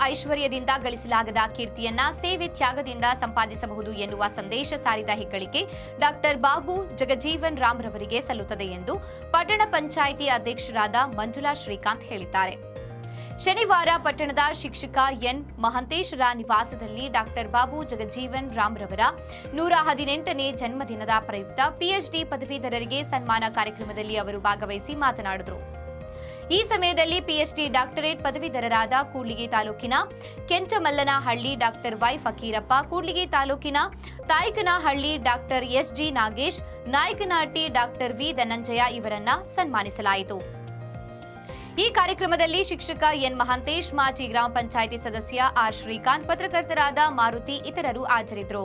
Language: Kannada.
ಐಶ್ವರ್ಯದಿಂದ ಗಳಿಸಲಾಗದ ಕೀರ್ತಿಯನ್ನ ಸೇವೆ ತ್ಯಾಗದಿಂದ ಸಂಪಾದಿಸಬಹುದು ಎನ್ನುವ ಸಂದೇಶ ಸಾರಿದ ಹೆಗ್ಗಳಿಕೆ ಡಾಕ್ಟರ್ ಬಾಬು ಜಗಜೀವನ್ ರಾಮ್ ರವರಿಗೆ ಸಲ್ಲುತ್ತದೆ ಎಂದು ಪಟ್ಟಣ ಪಂಚಾಯಿತಿ ಅಧ್ಯಕ್ಷರಾದ ಮಂಜುಳಾ ಶ್ರೀಕಾಂತ್ ಹೇಳಿದ್ದಾರೆ. ಶನಿವಾರ ಪಟ್ಟಣದ ಶಿಕ್ಷಕ ಎನ್ ಮಹಂತೇಶ್ವರ ನಿವಾಸದಲ್ಲಿ ಡಾಕ್ಟರ್ ಬಾಬು ಜಗಜೀವನ್ ರಾಮ್ ರವರ ನೂರ ಹದಿನೆಂಟನೇ ಜನ್ಮದಿನದ ಪ್ರಯುಕ್ತ ಪಿಎಚ್ಡಿ ಪದವೀಧರರಿಗೆ ಸನ್ಮಾನ ಕಾರ್ಯಕ್ರಮದಲ್ಲಿ ಅವರು ಭಾಗವಹಿಸಿ ಮಾತನಾಡಿದರು. ಈ ಸಮಯದಲ್ಲಿ ಪಿಎಚ್ಡಿ ಡಾಕ್ಟರೇಟ್ ಪದವೀಧರರಾದ ಕೂಡ್ಲಿಗಿ ತಾಲೂಕಿನ ಕೆಂಚಮಲ್ಲನಹಳ್ಳಿ ಡಾಕ್ಟರ್ ವೈ ಫಕೀರಪ್ಪ, ಕೂಡ್ಲಿಗಿ ತಾಲೂಕಿನ Taikanahalli doctor S G Nagesh, Nayakanahatti doctor V Dhananjaya ಇವರನ್ನ ಸನ್ಮಾನಿಸಲಾಯಿತು. ಈ ಕಾರ್ಯಕ್ರಮದಲ್ಲಿ ಶಿಕ್ಷಕ ಎನ್ ಮಹಾಂತೇಶ್, ಮಾಜಿ ಗ್ರಾಮ ಪಂಚಾಯಿತಿ ಸದಸ್ಯ ಆರ್ ಶ್ರೀಕಾಂತ್, ಪತ್ರಕರ್ತರಾದ ಮಾರುತಿ, ಇತರರು ಹಾಜರಿದ್ದರು.